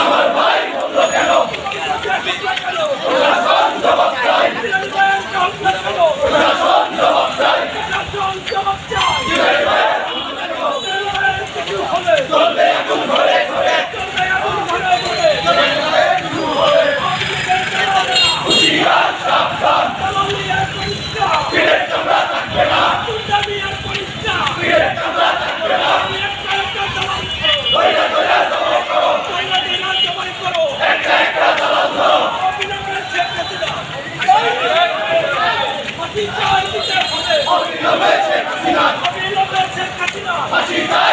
আমার ভাই বলল কেন প্রশাসন জবাব চাই প্রশাসন জবাব চাই চলবে এখন বিচার বিচার হবে। অবিলম্বে শেখ হাসিনা। অবিলম্বে শেখ হাসিনা হাসিনা।